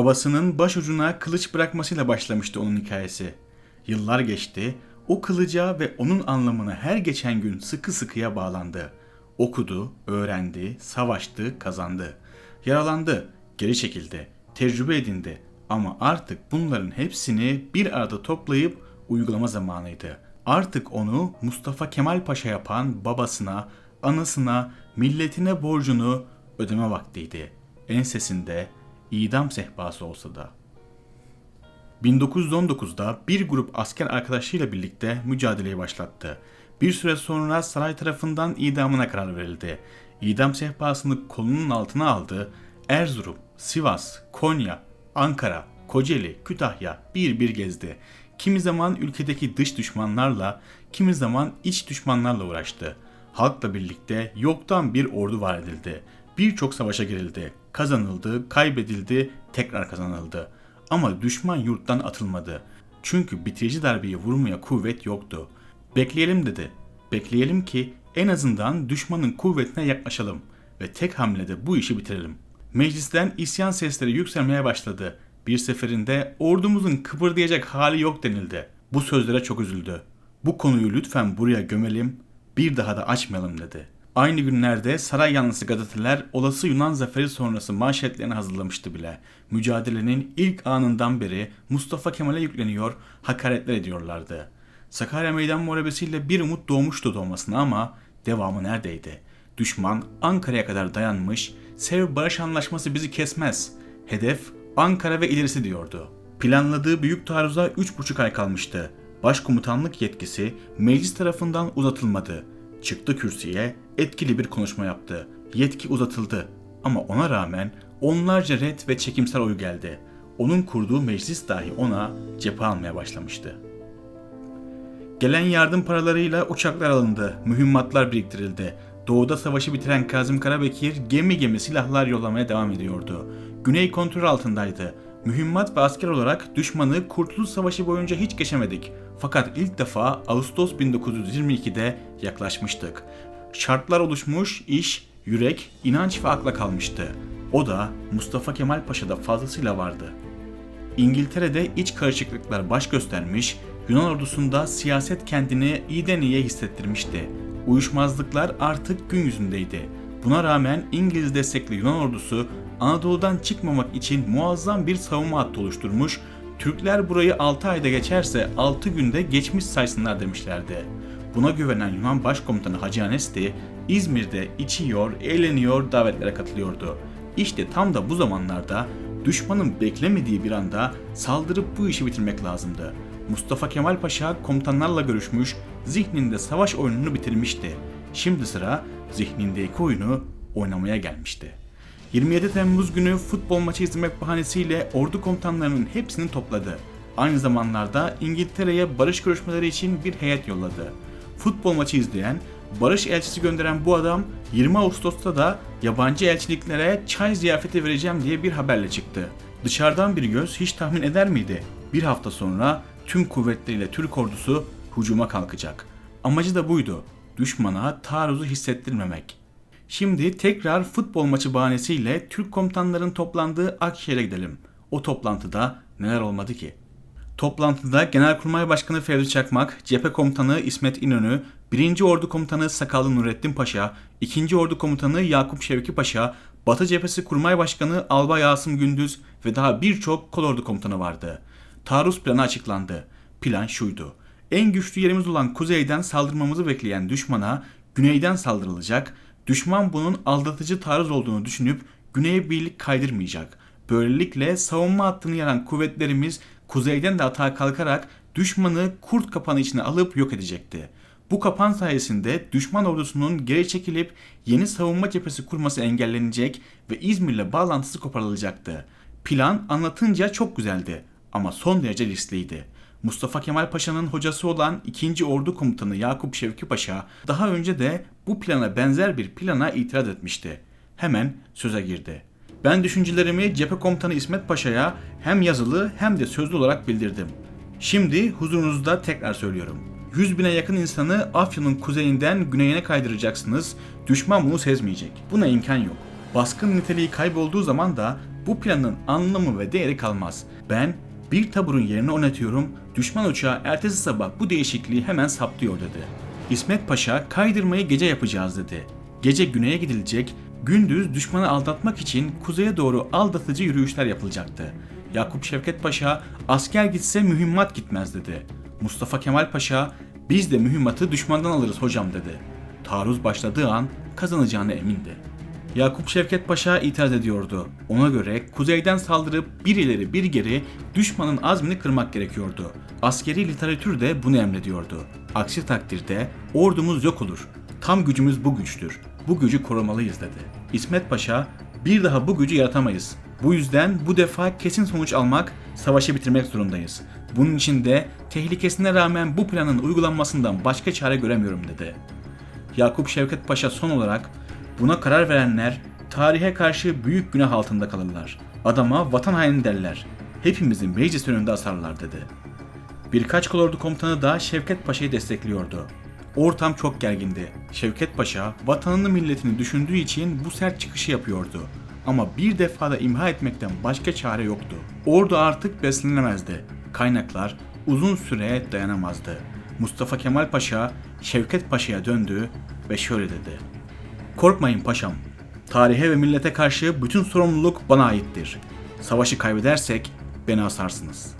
Babasının başucuna kılıç bırakmasıyla başlamıştı onun hikayesi. Yıllar geçti, o kılıca ve onun anlamına her geçen gün sıkı sıkıya bağlandı. Okudu, öğrendi, savaştı, kazandı. Yaralandı, geri çekildi, tecrübe edindi. Ama artık bunların hepsini bir arada toplayıp uygulama zamanıydı. Artık onu Mustafa Kemal Paşa yapan babasına, anasına, milletine borcunu ödeme vaktiydi. Ensesinde idam sehpası olsa da. 1919'da bir grup asker arkadaşıyla birlikte mücadeleyi başlattı. Bir süre sonra saray tarafından idamına karar verildi. İdam sehpasını kolunun altına aldı. Erzurum, Sivas, Konya, Ankara, Kocaeli, Kütahya bir bir gezdi. Kimi zaman ülkedeki dış düşmanlarla, kimi zaman iç düşmanlarla uğraştı. Halkla birlikte yoktan bir ordu var edildi. Birçok savaşa girildi. Kazanıldı, kaybedildi, tekrar kazanıldı. Ama düşman yurttan atılmadı. Çünkü bitirici darbeyi vurmaya kuvvet yoktu. Bekleyelim dedi. Bekleyelim ki en azından düşmanın kuvvetine yaklaşalım ve tek hamlede bu işi bitirelim. Meclisten isyan sesleri yükselmeye başladı. Bir seferinde ordumuzun kıpırdayacak hali yok denildi. Bu sözlere çok üzüldü. Bu konuyu lütfen buraya gömelim, bir daha da açmayalım dedi. Aynı günlerde saray yanlısı gazeteler olası Yunan zaferi sonrası manşetlerini hazırlamıştı bile. Mücadelenin ilk anından beri Mustafa Kemal'e yükleniyor, hakaretler ediyorlardı. Sakarya Meydan Muharebesi'yle bir umut doğmuştu doğmasına ama devamı neredeydi? Düşman Ankara'ya kadar dayanmış, Sev Barış Anlaşması bizi kesmez. Hedef Ankara ve ilerisi diyordu. Planladığı büyük taarruza 3,5 ay kalmıştı. Başkomutanlık yetkisi meclis tarafından uzatılmadı. Çıktı kürsüye, etkili bir konuşma yaptı. Yetki uzatıldı. Ama ona rağmen onlarca red ve çekimsel oy geldi. Onun kurduğu meclis dahi ona cephe almaya başlamıştı. Gelen yardım paralarıyla uçaklar alındı, mühimmatlar biriktirildi. Doğuda savaşı bitiren Kazım Karabekir gemi gemi silahlar yollamaya devam ediyordu. Güney kontrol altındaydı. Mühimmat ve asker olarak düşmanı Kurtuluş Savaşı boyunca hiç geçemedik. Fakat ilk defa Ağustos 1922'de yaklaşmıştık. Şartlar oluşmuş, iş, yürek, inanç ve akla kalmıştı. O da Mustafa Kemal Paşa'da fazlasıyla vardı. İngiltere'de iç karışıklıklar baş göstermiş, Yunan ordusunda siyaset kendini iyiden iyiye hissettirmişti. Uyuşmazlıklar artık gün yüzündeydi. Buna rağmen İngiliz destekli Yunan ordusu Anadolu'dan çıkmamak için muazzam bir savunma hattı oluşturmuş, Türkler burayı 6 ayda geçerse 6 günde geçmiş saysınlar demişlerdi. Buna güvenen Yunan Başkomutanı Hacı Anesti, İzmir'de içiyor, eğleniyor, davetlere katılıyordu. İşte tam da bu zamanlarda düşmanın beklemediği bir anda saldırıp bu işi bitirmek lazımdı. Mustafa Kemal Paşa komutanlarla görüşmüş, zihninde savaş oyununu bitirmişti. Şimdi sıra zihnindeki oyunu oynamaya gelmişti. 27 Temmuz günü futbol maçı izlemek bahanesiyle ordu komutanlarının hepsini topladı. Aynı zamanlarda İngiltere'ye barış görüşmeleri için bir heyet yolladı. Futbol maçı izleyen, barış elçisi gönderen bu adam 20 Ağustos'ta da yabancı elçiliklere çay ziyafeti vereceğim diye bir haberle çıktı. Dışarıdan bir göz hiç tahmin eder miydi? Bir hafta sonra tüm kuvvetleriyle Türk ordusu hücuma kalkacak. Amacı da buydu. Düşmana taarruzu hissettirmemek. Şimdi tekrar futbol maçı bahanesiyle Türk komutanların toplandığı Akşehir'e gidelim. O toplantıda neler olmadı ki? Toplantıda Genelkurmay Başkanı Fevzi Çakmak, Cephe Komutanı İsmet İnönü, 1. Ordu Komutanı Sakallı Nurettin Paşa, 2. Ordu Komutanı Yakup Şevki Paşa, Batı Cephesi Kurmay Başkanı Albay Asım Gündüz ve daha birçok kolordu komutanı vardı. Taarruz planı açıklandı. Plan şuydu. En güçlü yerimiz olan kuzeyden saldırmamızı bekleyen düşmana güneyden saldırılacak, düşman bunun aldatıcı taarruz olduğunu düşünüp güneye birlik kaydırmayacak. Böylelikle savunma hattını yaran kuvvetlerimiz kuzeyden de atağa kalkarak düşmanı kurt kapanı içine alıp yok edecekti. Bu kapan sayesinde düşman ordusunun geri çekilip yeni savunma cephesi kurması engellenecek ve İzmir'le bağlantısı koparılacaktı. Plan anlatınca çok güzeldi ama son derece riskliydi. Mustafa Kemal Paşa'nın hocası olan 2. Ordu Komutanı Yakup Şevki Paşa daha önce de bu plana benzer bir plana itiraz etmişti. Hemen söze girdi. Ben düşüncelerimi cephe komutanı İsmet Paşa'ya hem yazılı hem de sözlü olarak bildirdim. Şimdi huzurunuzda tekrar söylüyorum. 100 bine yakın insanı Afyon'un kuzeyinden güneyine kaydıracaksınız. Düşman bunu sezmeyecek. Buna imkan yok. Baskın niteliği kaybolduğu zaman da bu planın anlamı ve değeri kalmaz. Ben bir taburun yerine oynatıyorum, düşman uçağı ertesi sabah bu değişikliği hemen saptıyor dedi. İsmet Paşa kaydırmayı gece yapacağız dedi. Gece güneye gidilecek, gündüz düşmanı aldatmak için kuzeye doğru aldatıcı yürüyüşler yapılacaktı. Yakup Şevket Paşa asker gitse mühimmat gitmez dedi. Mustafa Kemal Paşa biz de mühimmatı düşmandan alırız hocam dedi. Taarruz başladığı an kazanacağına emindi. Yakup Şevket Paşa itiraz ediyordu. Ona göre kuzeyden saldırıp bir ileri bir geri düşmanın azmini kırmak gerekiyordu. Askeri literatür de bunu emrediyordu. Aksi takdirde ordumuz yok olur. Tam gücümüz bu güçtür. Bu gücü korumalıyız dedi. İsmet Paşa bir daha bu gücü yaratamayız. Bu yüzden bu defa kesin sonuç almak, savaşı bitirmek zorundayız. Bunun için de tehlikesine rağmen bu planın uygulanmasından başka çare göremiyorum dedi. Yakup Şevket Paşa son olarak buna karar verenler tarihe karşı büyük günah altında kalırlar. Adama vatan haini derler. Hepimizin meclis önünde asarlar dedi. Birkaç kolordu komutanı da Şevket Paşa'yı destekliyordu. Ortam çok gergindi. Şevket Paşa vatanını milletini düşündüğü için bu sert çıkışı yapıyordu. Ama bir defada imha etmekten başka çare yoktu. Ordu artık beslenemezdi. Kaynaklar uzun süre dayanamazdı. Mustafa Kemal Paşa Şevket Paşa'ya döndü ve şöyle dedi. Korkmayın paşam. Tarihe ve millete karşı bütün sorumluluk bana aittir. Savaşı kaybedersek beni asarsınız.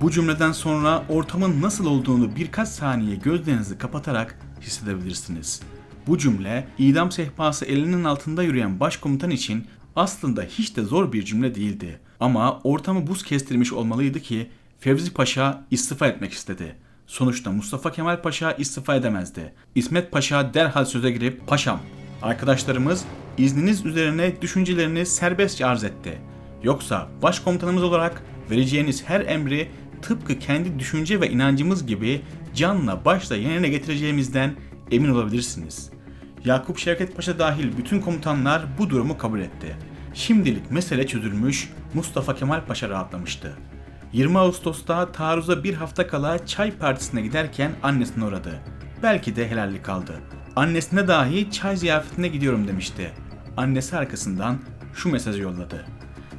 Bu cümleden sonra ortamın nasıl olduğunu birkaç saniye gözlerinizi kapatarak hissedebilirsiniz. Bu cümle idam sehpası elinin altında yürüyen başkomutan için aslında hiç de zor bir cümle değildi. Ama ortamı buz kestirmiş olmalıydı ki Fevzi Paşa istifa etmek istedi. Sonuçta Mustafa Kemal Paşa istifa edemezdi. İsmet Paşa derhal söze girip "Paşam, arkadaşlarımız izniniz üzerine düşüncelerini serbestçe arz etti. Yoksa başkomutanımız olarak vereceğiniz her emri tıpkı kendi düşünce ve inancımız gibi canla başla yerine getireceğimizden emin olabilirsiniz. Yakup Şevket Paşa dahil bütün komutanlar bu durumu kabul etti. Şimdilik mesele çözülmüş, Mustafa Kemal Paşa rahatlamıştı. 20 Ağustos'ta taarruza bir hafta kala çay partisine giderken annesine uğradı. Belki de helallik kaldı. Annesine dahi çay ziyafetine gidiyorum demişti. Annesi arkasından şu mesajı yolladı.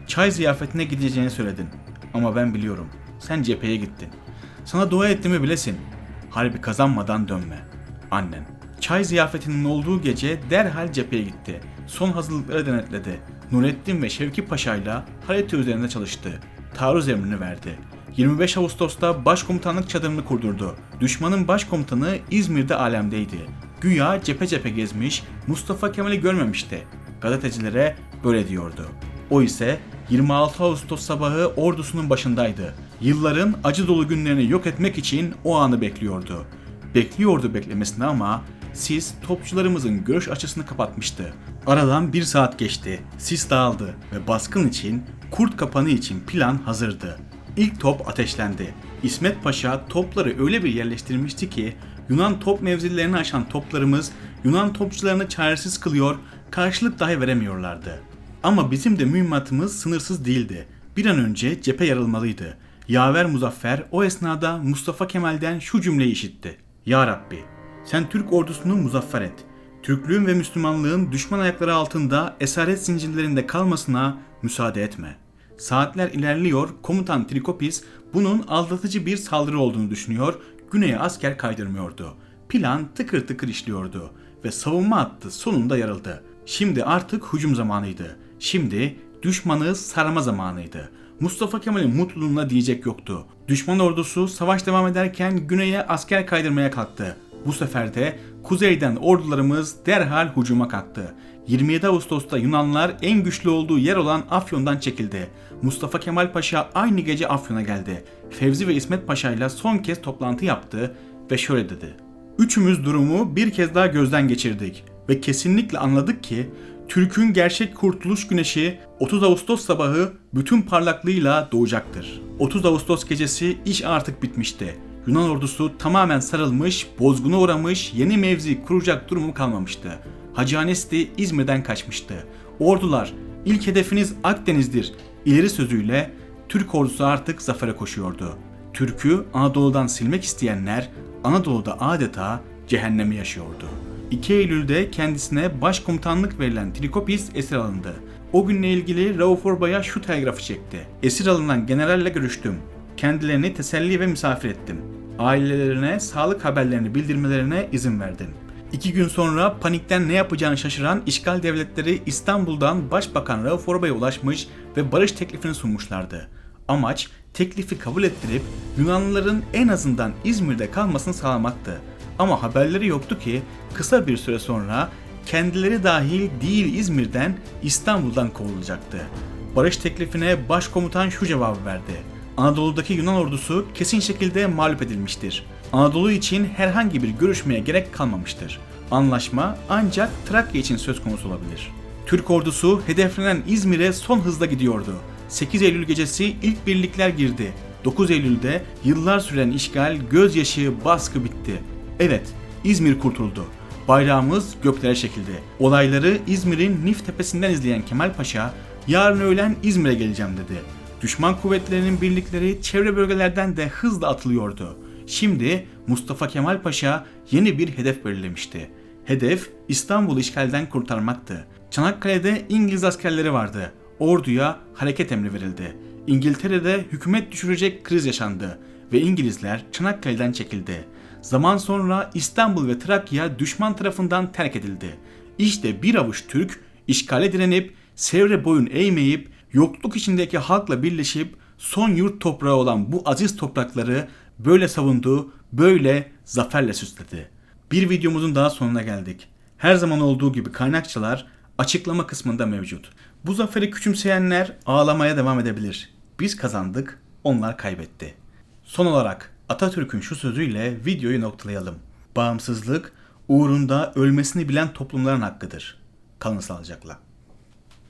Çay ziyafetine gideceğini söyledin. Ama ben biliyorum. Sen cepheye gittin. Sana dua ettiğimi bilesin. Harbi kazanmadan dönme. Annen. Çay ziyafetinin olduğu gece derhal cepheye gitti. Son hazırlıkları denetledi. Nurettin ve Şevki Paşa ile harita üzerinde çalıştı. Taarruz emrini verdi. 25 Ağustos'ta başkomutanlık çadırını kurdurdu. Düşmanın başkomutanı İzmir'de alemdeydi. Güya cephe cephe gezmiş, Mustafa Kemal'i görmemişti. Gazetecilere böyle diyordu. O ise 26 Ağustos sabahı ordusunun başındaydı. Yılların acı dolu günlerini yok etmek için o anı bekliyordu. Bekliyordu beklemesini ama sis topçularımızın görüş açısını kapatmıştı. Aradan bir saat geçti. Sis dağıldı ve baskın için, kurt kapanı için plan hazırdı. İlk top ateşlendi. İsmet Paşa topları öyle bir yerleştirmişti ki Yunan top mevzilerini aşan toplarımız Yunan topçularını çaresiz kılıyor, karşılık dahi veremiyorlardı. Ama bizim de mühimmatımız sınırsız değildi. Bir an önce cephe yarılmalıydı. Yaver Muzaffer o esnada Mustafa Kemal'den şu cümleyi işitti. Ya Rabbi, sen Türk ordusunu muzaffer et. Türklüğün ve Müslümanlığın düşman ayakları altında esaret zincirlerinde kalmasına müsaade etme. Saatler ilerliyor, komutan Trikopis bunun aldatıcı bir saldırı olduğunu düşünüyor, güneye asker kaydırmıyordu. Plan tıkır tıkır işliyordu ve savunma hattı sonunda yarıldı. Şimdi artık hücum zamanıydı. Şimdi düşmanı sarma zamanıydı. Mustafa Kemal'in mutluluğuna diyecek yoktu. Düşman ordusu savaş devam ederken güneye asker kaydırmaya kalktı. Bu sefer de kuzeyden ordularımız derhal hücuma kalktı. 27 Ağustos'ta Yunanlar en güçlü olduğu yer olan Afyon'dan çekildi. Mustafa Kemal Paşa aynı gece Afyon'a geldi. Fevzi ve İsmet Paşa ile son kez toplantı yaptı ve şöyle dedi. Üçümüz durumu bir kez daha gözden geçirdik ve kesinlikle anladık ki Türk'ün gerçek kurtuluş güneşi 30 Ağustos sabahı bütün parlaklığıyla doğacaktır. 30 Ağustos gecesi iş artık bitmişti. Yunan ordusu tamamen sarılmış, bozguna uğramış, yeni mevzi kuracak durumu kalmamıştı. Hacı Anesti İzmir'den kaçmıştı. Ordular, ilk hedefiniz Akdeniz'dir ileri sözüyle Türk ordusu artık zafere koşuyordu. Türk'ü Anadolu'dan silmek isteyenler Anadolu'da adeta cehennemi yaşıyordu. 2 Eylül'de kendisine başkomutanlık verilen Trikopis esir alındı. O günle ilgili Rauf Orbay'a şu telgrafı çekti. Esir alınan generalle görüştüm. Kendilerini teselli ve misafir ettim. Ailelerine sağlık haberlerini bildirmelerine izin verdim. İki gün sonra panikten ne yapacağını şaşıran işgal devletleri İstanbul'dan Başbakan Rauf Orbay'a ulaşmış ve barış teklifini sunmuşlardı. Amaç teklifi kabul ettirip Yunanlıların en azından İzmir'de kalmasını sağlamaktı. Ama haberleri yoktu ki kısa bir süre sonra kendileri dahil değil İzmir'den İstanbul'dan kovulacaktı. Barış teklifine başkomutan şu cevabı verdi. Anadolu'daki Yunan ordusu kesin şekilde mağlup edilmiştir. Anadolu için herhangi bir görüşmeye gerek kalmamıştır. Anlaşma ancak Trakya için söz konusu olabilir. Türk ordusu hedeflenen İzmir'e son hızla gidiyordu. 8 Eylül gecesi ilk birlikler girdi. 9 Eylül'de yıllar süren işgal, gözyaşı, baskı bitti. Evet, İzmir kurtuldu. Bayrağımız göklere çekildi. Olayları İzmir'in Nif tepesinden izleyen Kemal Paşa, yarın öğlen İzmir'e geleceğim dedi. Düşman kuvvetlerinin birlikleri çevre bölgelerden de hızla atılıyordu. Şimdi Mustafa Kemal Paşa yeni bir hedef belirlemişti. Hedef İstanbul'u işgalden kurtarmaktı. Çanakkale'de İngiliz askerleri vardı. Orduya hareket emri verildi. İngiltere'de hükümet düşürecek kriz yaşandı ve İngilizler Çanakkale'den çekildi. Zaman sonra İstanbul ve Trakya düşman tarafından terk edildi. İşte bir avuç Türk işgale direnip Sevre boyun eğmeyip yokluk içindeki halkla birleşip son yurt toprağı olan bu aziz toprakları böyle savundu, böyle zaferle süsledi. Bir videomuzun daha sonuna geldik. Her zaman olduğu gibi kaynakçalar açıklama kısmında mevcut. Bu zaferi küçümseyenler ağlamaya devam edebilir. Biz kazandık, onlar kaybetti. Son olarak Atatürk'ün şu sözüyle videoyu noktalayalım. Bağımsızlık uğrunda ölmesini bilen toplumların hakkıdır. Kalın sağlıcakla.